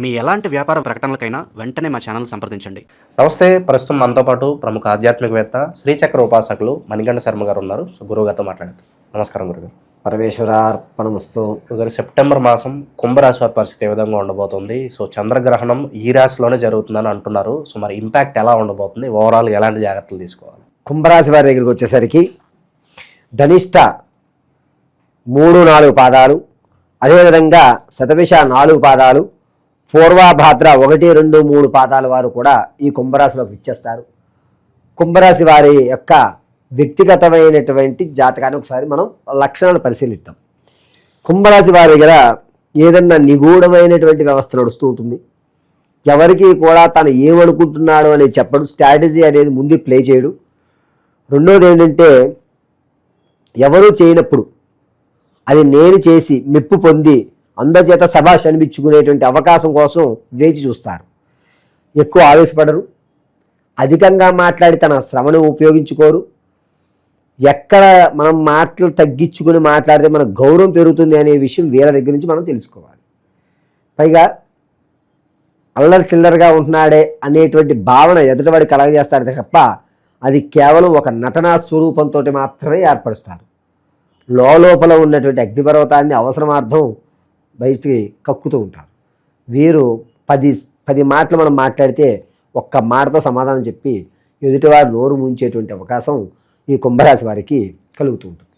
మీ ఎలాంటి వ్యాపార ప్రకటనలకైనా వెంటనే మా ఛానల్ సంప్రదించండి. నమస్తే ప్రస్తుతం మనతో పాటు ప్రముఖ ఆధ్యాత్మికవేత్త శ్రీచక్ర ఉపాసకులు మణిగండ శర్మ గారు ఉన్నారు. సో గురువు గారితో మాట్లాడతాం నమస్కారం గురుగారు పరమేశ్వరార్పణమస్తు. గురుగారు సెప్టెంబర్ మాసం కుంభరాశి వారి పరిస్థితి ఏ విధంగా ఉండబోతుంది? సో చంద్రగ్రహణం ఈ రాశిలోనే జరుగుతుందని అంటున్నారు. సో మరి ఇంపాక్ట్ ఎలా ఉండబోతుంది? ఓవరాల్ ఎలాంటి జాగ్రత్తలు తీసుకోవాలి? కుంభరాశి వారి దగ్గరికి వచ్చేసరికి ధనిష్ట మూడు నాలుగు పాదాలు అదేవిధంగా శతభిష నాలుగు పాదాలు పూర్వాభాద్ర ఒకటి రెండు మూడు పాదాల వారు కూడా ఈ కుంభరాశిలోకి ఇచ్చేస్తారు కుంభరాశి వారి యొక్క వ్యక్తిగతమైనటువంటి జాతకాన్ని ఒకసారి మనం లక్షణాలు పరిశీలిద్దాం. కుంభరాశి వారి దగ్గర ఏదన్నా నిగూఢమైనటువంటి వ్యవస్థ నడుస్తూ ఉంటుంది. ఎవరికి కూడా తను ఏమనుకుంటున్నాడు అనేది చెప్పడు. స్ట్రాటజీ అనేది ముందు ప్లే చేయడు. రెండోది ఏంటంటే ఎవరు చేయనప్పుడు అది నేను చేసి మెప్పు పొంది అందరిచేత సభాష్ అనిపించుకునేటువంటి అవకాశం కోసం వేచి చూస్తారు. ఎక్కువ ఆవేశపడరు. అధికంగా మాట్లాడి తన శ్రమను ఉపయోగించుకోరు. ఎక్కడ మనం మాటలు తగ్గించుకుని మాట్లాడితే మన గౌరవం పెరుగుతుంది అనే విషయం వీళ్ళ దగ్గర నుంచి మనం తెలుసుకోవాలి. పైగా అల్లరి చిల్లరగా ఉంటున్నాడే అనేటువంటి భావన ఎదుటివాడి కలగజేస్తారు తప్ప అది కేవలం ఒక నటనా స్వరూపంతో మాత్రమే ఏర్పరుస్తారు. లోపల ఉన్నటువంటి అగ్నిపర్వతాన్ని అవసరమార్థం బయటికి కక్కుతూ ఉంటారు. వీరు పది పది మాటలు మనం మాట్లాడితే ఒక్క మాటతో సమాధానం చెప్పి ఎదుటివారు నోరు ముంచేటువంటి అవకాశం ఈ కుంభరాశి వారికి కలుగుతూ ఉంటుంది.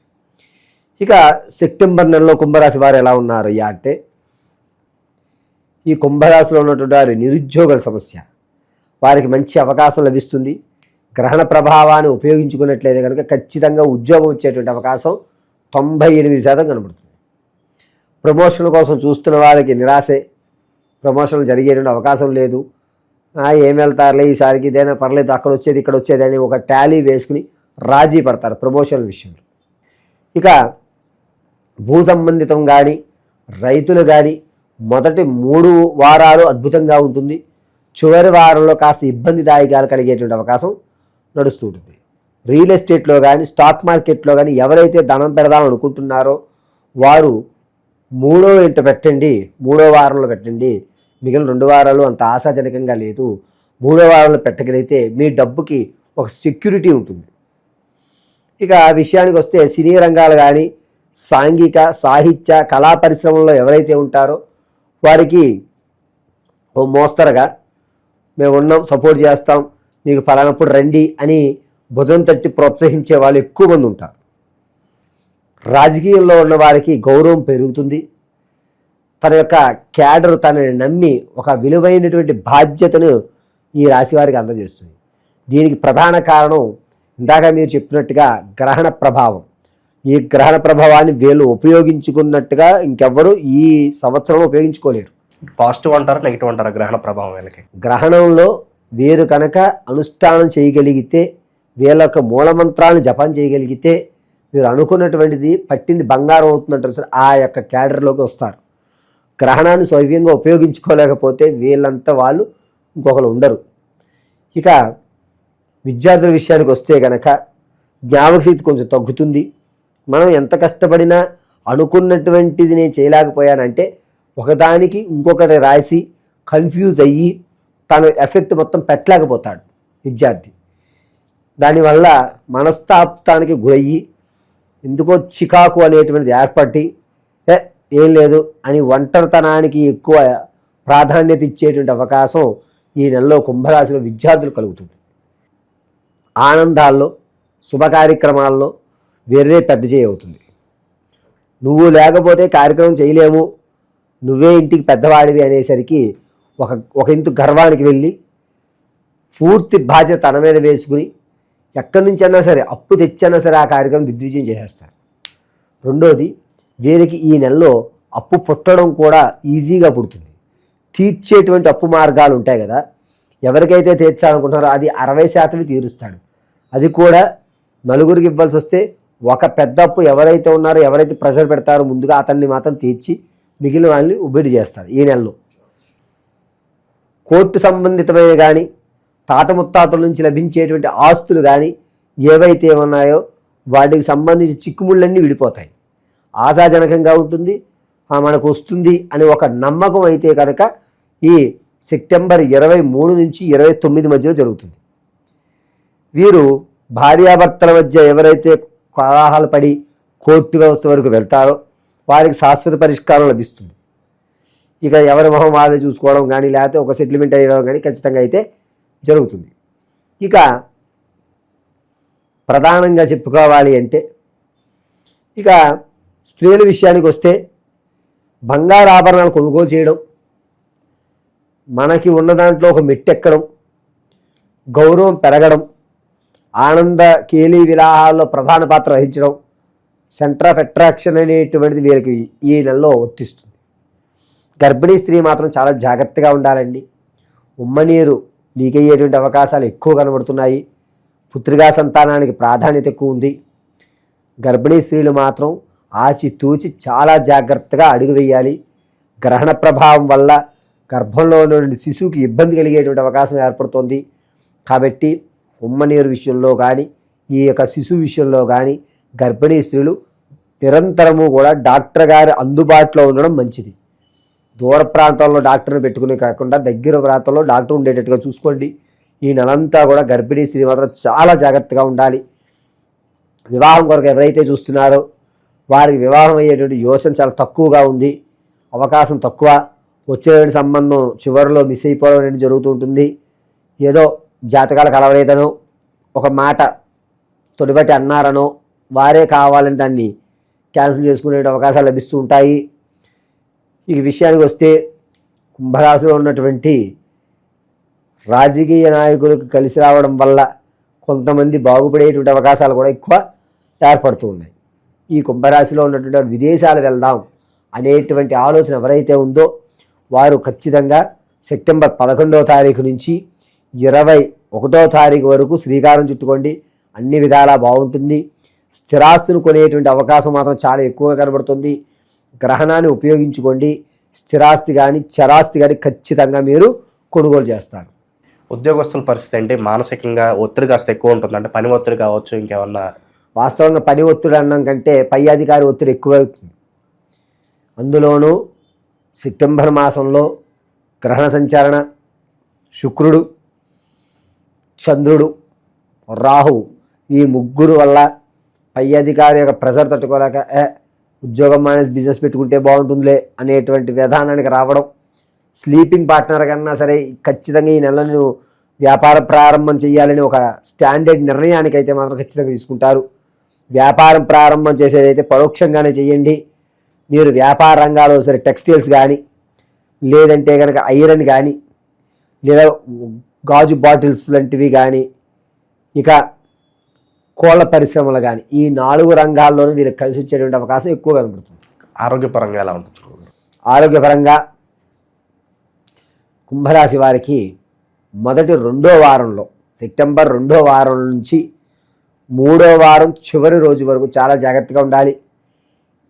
ఇక సెప్టెంబర్ నెలలో కుంభరాశి వారు ఎలా ఉన్నారు? అయ్యా అంటే ఈ కుంభరాశిలో ఉన్నటువంటి వారి నిరుద్యోగుల సమస్య. వారికి మంచి అవకాశం లభిస్తుంది. గ్రహణ ప్రభావాన్ని ఉపయోగించుకున్నట్లయితే కనుక ఖచ్చితంగా ఉద్యోగం వచ్చేటువంటి అవకాశం తొంభై ఎనిమిది శాతం కనబడుతుంది. ప్రమోషన్ కోసం చూస్తున్న వాళ్ళకి నిరాశే. ప్రమోషన్లు జరిగేటువంటి అవకాశం లేదు. ఏం వెళ్తారులే ఈసారికి ఇదైనా పర్లేదు అక్కడ వచ్చేది ఇక్కడ వచ్చేది అని ఒక టాలీ వేసుకుని రాజీ పడతారు ప్రమోషన్ విషయంలో. ఇక భూ సంబంధితం కానీ రైతులు కానీ మొదటి మూడు వారాలు అద్భుతంగా ఉంటుంది. చివరి వారంలో కాస్త ఇబ్బందిదాయకాలు కలిగేటువంటి అవకాశం నడుస్తూ ఉంటుంది. రియల్ ఎస్టేట్లో కానీ స్టాక్ మార్కెట్లో కానీ ఎవరైతే ధనం పెడదామనుకుంటున్నారో వారు మూడో ఇంట పెట్టండి మూడో వారంలో పెట్టండి. మిగిలిన రెండు వారాలు అంత ఆశాజనకంగా లేదు. మూడో వారంలో పెట్టగలిగితే మీ డబ్బుకి ఒక సెక్యూరిటీ ఉంటుంది. ఇక ఆ విషయానికి వస్తే సినీ రంగాలు కానీ సాంఘిక సాహిత్య కళా పరిశ్రమల్లో ఎవరైతే ఉంటారో వారికి ఓ మోస్తరుగా మేము ఉన్నాం సపోర్ట్ చేస్తాం మీకు ఫలానప్పుడు రండి అని భుజం తట్టి ప్రోత్సహించే వాళ్ళు ఎక్కువ మంది ఉంటారు. రాజకీయంలో ఉన్న వారికి గౌరవం పెరుగుతుంది. తన యొక్క క్యాడర్ తనని నమ్మి ఒక విలువైనటువంటి బాధ్యతను ఈ రాశి వారికి అందజేస్తుంది. దీనికి ప్రధాన కారణం ఇందాక మీరు చెప్పినట్టుగా గ్రహణ ప్రభావం. ఈ గ్రహణ ప్రభావాన్ని వీళ్ళు ఉపయోగించుకున్నట్టుగా ఇంకెవ్వరూ ఈ సంవత్సరం ఉపయోగించుకోలేరు. పాజిటివ్ అంటారా నెగిటివ్ అంటారా గ్రహణ ప్రభావం వీళ్ళకి? గ్రహణంలో వీరు కనుక అనుష్ఠానం చేయగలిగితే వీళ్ళ యొక్క మూలమంత్రాలను జపం చేయగలిగితే వీరు అనుకున్నటువంటిది పట్టింది బంగారం అవుతుందంటారు సార్. ఆ యొక్క క్యాడర్లోకి వస్తారు. గ్రహణాన్ని సౌవ్యంగా ఉపయోగించుకోలేకపోతే వీళ్ళంతా వాళ్ళు ఇంకొకరు ఉండరు. ఇక విద్యార్థుల విషయానికి వస్తే గనక జ్ఞాపకశక్తి కొంచెం తగ్గుతుంది. మనం ఎంత కష్టపడినా అనుకున్నటువంటిది నేను చేయలేకపోయానంటే ఒకదానికి ఇంకొకటి రాసి కన్ఫ్యూజ్ అయ్యి తన ఎఫెక్ట్ మొత్తం పెట్టలేకపోతాడు విద్యార్థి. దానివల్ల మనస్తాప్తానికి గురయ్యి ఎందుకో చికాకు అనేటువంటిది ఏర్పడి ఏం లేదు అని ఒంటరితనానికి ఎక్కువ ప్రాధాన్యత ఇచ్చేటువంటి అవకాశం ఈ నెలలో కుంభరాశిలో విద్యార్థులు కలుగుతుంది. ఆనందాల్లో శుభ కార్యక్రమాల్లో వేరే పెద్ద చేయి అవుతుంది. నువ్వు లేకపోతే కార్యక్రమం చేయలేము నువ్వే ఇంటికి పెద్దవాడివి అనేసరికి ఒక ఒక ఇంటి గర్వానికి వెళ్ళి పూర్తి బాధ్యత తన మీద వేసుకుని ఎక్కడి నుంచైనా సరే అప్పు తెచ్చైనా సరే ఆ కార్యక్రమం దిగ్విజయం చేసేస్తారు. రెండోది వీరికి ఈ నెలలో అప్పు పుట్టడం కూడా ఈజీగా పుడుతుంది. తీర్చేటువంటి అప్పు మార్గాలు ఉంటాయి కదా ఎవరికైతే తీర్చాలనుకుంటున్నారో అది అరవై శాతమే తీరుస్తాడు. అది కూడా నలుగురికి ఇవ్వాల్సి వస్తే ఒక పెద్ద అప్పు ఎవరైతే ఉన్నారో ఎవరైతే ప్రెషర్ పెడతారో ముందుగా అతన్ని మాత్రం తీర్చి మిగిలిన వాళ్ళని ఉబ్బిడి చేస్తారు ఈ నెలలో. కోర్టు సంబంధితమైన కానీ తాత ముత్తాతల నుంచి లభించేటువంటి ఆస్తులు కానీ ఏవైతే ఉన్నాయో వాటికి సంబంధించి చిక్కుముళ్ళన్నీ విడిపోతాయి. ఆశాజనకంగా ఉంటుంది మనకు వస్తుంది అని ఒక నమ్మకం అయితే కనుక ఈ సెప్టెంబర్ ఇరవై మూడు నుంచి ఇరవై తొమ్మిది మధ్యలో జరుగుతుంది. వీరు భార్యాభర్తల మధ్య ఎవరైతే కలాహాలు పడి కోర్టు వ్యవస్థ వరకు వెళ్తారో వారికి శాశ్వత పరిష్కారం లభిస్తుంది. ఇక ఎవరి మొహం వాళ్ళే చూసుకోవడం కానీ లేకపోతే ఒక సెటిల్మెంట్ అయ్యడం కానీ ఖచ్చితంగా అయితే జరుగుతుంది. ఇక ప్రధానంగా చెప్పుకోవాలి అంటే ఇక స్త్రీల విషయానికి వస్తే బంగారు ఆభరణాలు కొనుగోలు చేయడం మనకి ఉన్న దాంట్లో ఒక మెట్టెక్కడం గౌరవం పెరగడం ఆనంద కేలీ విలాహాల్లో ప్రధాన పాత్ర వహించడం సెంటర్ ఆఫ్ అట్రాక్షన్ అనేటువంటిది వీళ్ళకి ఈ నెలలో వర్తిస్తుంది. గర్భిణీ స్త్రీ మాత్రం చాలా జాగ్రత్తగా ఉండాలండి. ఉమ్మనీరు లీక్ అయ్యేటువంటి అవకాశాలు ఎక్కువ కనబడుతున్నాయి. పుత్రికా సంతానానికి ప్రాధాన్యత ఎక్కువ ఉంది. గర్భిణీ స్త్రీలు మాత్రం ఆచితూచి చాలా జాగ్రత్తగా అడుగు వేయాలి. గ్రహణ ప్రభావం వల్ల గర్భంలో ఉన్నటువంటి శిశువుకి ఇబ్బంది కలిగేటువంటి అవకాశం ఏర్పడుతుంది. కాబట్టి ఉమ్మనీరు విషయంలో కానీ ఈ యొక్క శిశువు విషయంలో కానీ గర్భిణీ స్త్రీలు నిరంతరము కూడా డాక్టర్ గారి అందుబాటులో ఉండడం మంచిది. దూర ప్రాంతాల్లో డాక్టర్ని పెట్టుకుని కాకుండా దగ్గర ప్రాంతంలో డాక్టర్ ఉండేటట్టుగా చూసుకోండి. ఈ నెలంతా కూడా గర్భిణీ స్త్రీ మాత్రం చాలా జాగ్రత్తగా ఉండాలి. వివాహం కొరకు ఎవరైతే చూస్తున్నారో వారికి వివాహం అయ్యేటువంటి యోచన చాలా తక్కువగా ఉంది. అవకాశం తక్కువ. వచ్చేటువంటి సంబంధం చివరిలో మిస్ అయిపోవడం అనేది జరుగుతూ ఉంటుంది. ఏదో జాతకాలు కలవలేదనో ఒక మాట తొలిబట్టి అన్నారనో వారే కావాలని దాన్ని క్యాన్సిల్ చేసుకునే అవకాశాలు లభిస్తూ ఉంటాయి. ఈ విషయానికి వస్తే కుంభరాశిలో ఉన్నటువంటి రాజకీయ నాయకులకు కలిసి రావడం వల్ల కొంతమంది బాగుపడేటువంటి అవకాశాలు కూడా ఎక్కువ ఏర్పడుతూ ఉన్నాయి. ఈ కుంభరాశిలో ఉన్నటువంటి విదేశాలు వెళ్దాం అనేటువంటి ఆలోచన ఎవరైతే ఉందో వారు ఖచ్చితంగా సెప్టెంబర్ పదకొండవ తారీఖు నుంచి ఇరవై ఒకటో తారీఖు వరకు శ్రీకారం చుట్టుకోండి. అన్ని విధాలా బాగుంటుంది. స్థిరాస్తులు కొనేటువంటి అవకాశం మాత్రం చాలా ఎక్కువగా కనబడుతుంది. గ్రహణాన్ని ఉపయోగించుకోండి. స్థిరాస్తి కానీ చరాస్తి కానీ ఖచ్చితంగా మీరు కొనుగోలు చేస్తారు. ఉద్యోగస్తుల పరిస్థితి ఏంటి మానసికంగా ఒత్తిడి కాస్త ఎక్కువ ఉంటుంది. అంటే పని ఒత్తిడి కావచ్చు ఇంకేమన్నా? వాస్తవంగా పని ఒత్తిడి అన్నం కంటే పై అధికారి ఒత్తిడి ఎక్కువ అందులోనూ సెప్టెంబర్ మాసంలో గ్రహణ సంచారణ శుక్రుడు చంద్రుడు రాహు ఈ ముగ్గురు వల్ల పై అధికారి యొక్క ప్రెజర్ తట్టుకోలేక ఉద్యోగం మానేసి బిజినెస్ పెట్టుకుంటే బాగుంటుందిలే అనేటువంటి విధానానికి రావడం. స్లీపింగ్ పార్ట్నర్ కన్నా సరే ఖచ్చితంగా ఈ నెల నేను వ్యాపారం ప్రారంభం చేయాలని ఒక స్టాండర్డ్ నిర్ణయానికి అయితే మాత్రం ఖచ్చితంగా తీసుకుంటారు. వ్యాపారం ప్రారంభం చేసేదైతే పరోక్షంగానే చేయండి. మీరు వ్యాపార రంగాల్లో సరే టెక్స్టైల్స్ కానీ లేదంటే కనుక ఐరన్ కానీ లేదా గాజు బాటిల్స్ లాంటివి కానీ ఇక కోళ్ళ పరిశ్రమలు కానీ ఈ నాలుగు రంగాల్లోనూ వీళ్ళకి కలిసి వచ్చేటువంటి అవకాశం ఎక్కువ కనబడుతుంది. ఆరోగ్యపరంగా ఎలా ఉంటుంది? ఆరోగ్యపరంగా కుంభరాశి వారికి మొదటి రెండో వారంలో సెప్టెంబర్ రెండో వారం నుంచి మూడో వారం చివరి రోజు వరకు చాలా జాగ్రత్తగా ఉండాలి.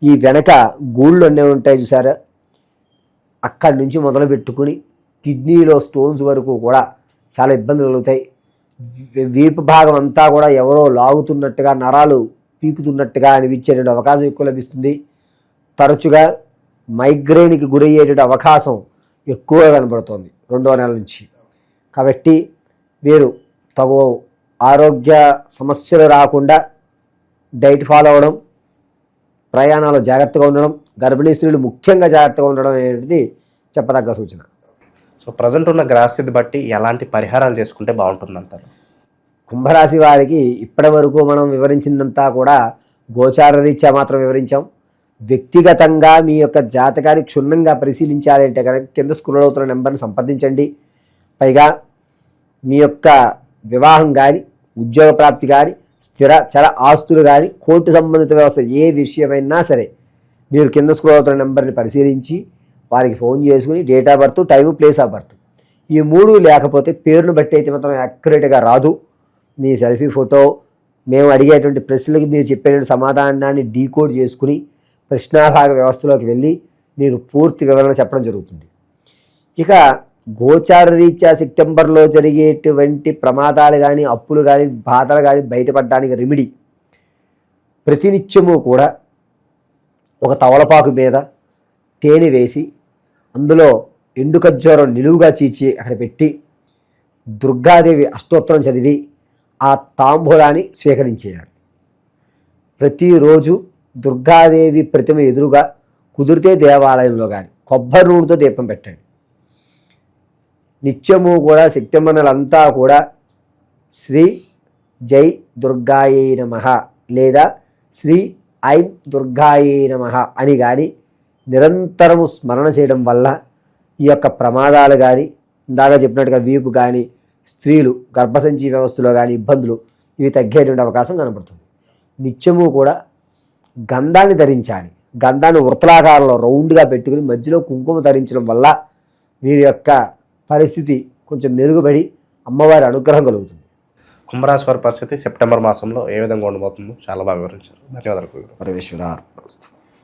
ఈ వెనక గూళ్ళు అన్నీ ఉంటాయి చూసారా? అక్కడి నుంచి మొదలు పెట్టుకుని కిడ్నీలో స్టోన్స్ వరకు కూడా చాలా ఇబ్బందులు కలుగుతాయి. వీపు భాగం అంతా కూడా ఎవరో లాగుతున్నట్టుగా నరాలు పీకుతున్నట్టుగా అనిపించేటువంటి అవకాశం ఎక్కువ లభిస్తుంది. తరచుగా మైగ్రేన్కి గురయ్యేటువంటి అవకాశం ఎక్కువగా కనబడుతోంది రెండో నెల నుంచి. కాబట్టి వీరు తగు ఆరోగ్య సమస్యలు రాకుండా డైట్ ఫాలో అవ్వడం ప్రయాణాలు జాగ్రత్తగా ఉండడం గర్భిణీ స్త్రీలు ముఖ్యంగా జాగ్రత్తగా ఉండడం అనేది చెప్పదగ్గ సూచన. సో ప్రజెంట్ ఉన్న గ్రహస్థితి బట్టి ఎలాంటి పరిహారాలు చేసుకుంటే బాగుంటుంది అంటారు కుంభరాశి వారికి ఇప్పటి వరకు మనం వివరించిందంతా కూడా గోచార రీత్యా మాత్రం వివరించాం. వ్యక్తిగతంగా మీ యొక్క జాతకాన్ని క్షుణ్ణంగా పరిశీలించాలంటే కనుక కింద స్క్రోల్ అవుతున్న నెంబర్ని సంప్రదించండి. పైగా మీ యొక్క వివాహం కానీ ఉద్యోగ ప్రాప్తి కానీ స్థిర చర ఆస్తులు కానీ కోర్టు సంబంధిత వ్యవస్థ ఏ విషయమైనా సరే మీరు కింద స్కూల్ అవుతున్న నెంబర్ని పరిశీలించి వారికి ఫోన్ చేసుకుని date of birth time place of birth. ఈ మూడు లేకపోతే పేరును బట్టి అయితే మాత్రం యాక్యురేట్గా రాదు. నీ సెల్ఫీ ఫోటో మేము అడిగేటువంటి ప్రశ్నలకు మీరు చెప్పేటువంటి సమాధానాన్ని డీకోడ్ చేసుకుని ప్రశ్నాభాగ వ్యవస్థలోకి వెళ్ళి మీకు పూర్తి వివరణ చెప్పడం జరుగుతుంది. ఇక గోచార రీత్యా సెప్టెంబర్లో జరిగేటువంటి ప్రమాదాలు కానీ అప్పులు కానీ బాధలు కానీ బయటపడడానికి రెమిడీ ప్రతినిత్యము కూడా ఒక తవలపాకు మీద తేనె వేసి అందులో ఎండు ఖర్జూరం నిలువుగా చీచి అక్కడ పెట్టి దుర్గాదేవి అష్టోత్తరం చదివి ఆ తాంబూలాన్ని స్వీకరించేయాలి. ప్రతిరోజు దుర్గాదేవి ప్రతిమ ఎదురుగా కుదిరితే దేవాలయంలో కానీ కొబ్బరి నూనెతో దీపం పెట్టండి. నిత్యము కూడా శక్తిమ నెలంతా కూడా శ్రీ జై దుర్గాయే నమ లేదా శ్రీ ఐం దుర్గాయే నమ అని కానీ నిరంతరము స్మరణ చేయడం వల్ల ఈ యొక్క ప్రమాదాలు కానీ ఇందాక చెప్పినట్టుగా వీపు కానీ స్త్రీలు గర్భసంచి వ్యవస్థలో కానీ ఇబ్బందులు ఇవి తగ్గేటువంటి అవకాశం కనబడుతుంది. నిత్యము కూడా గంధాన్ని ధరించాలి. గంధాన్ని వృత్తలాకారంలో రౌండ్గా పెట్టుకుని మధ్యలో కుంకుమ ధరించడం వల్ల వీరి యొక్క పరిస్థితి కొంచెం మెరుగుపడి అమ్మవారి అనుగ్రహం కలుగుతుంది. కుంభరాశి వారి పరిస్థితి సెప్టెంబర్ మాసంలో ఏ విధంగా ఉండబోతుందో చాలా బాగా వివరించారు. ధన్యవాదాలు. గురుగారు. పరమేశ్వర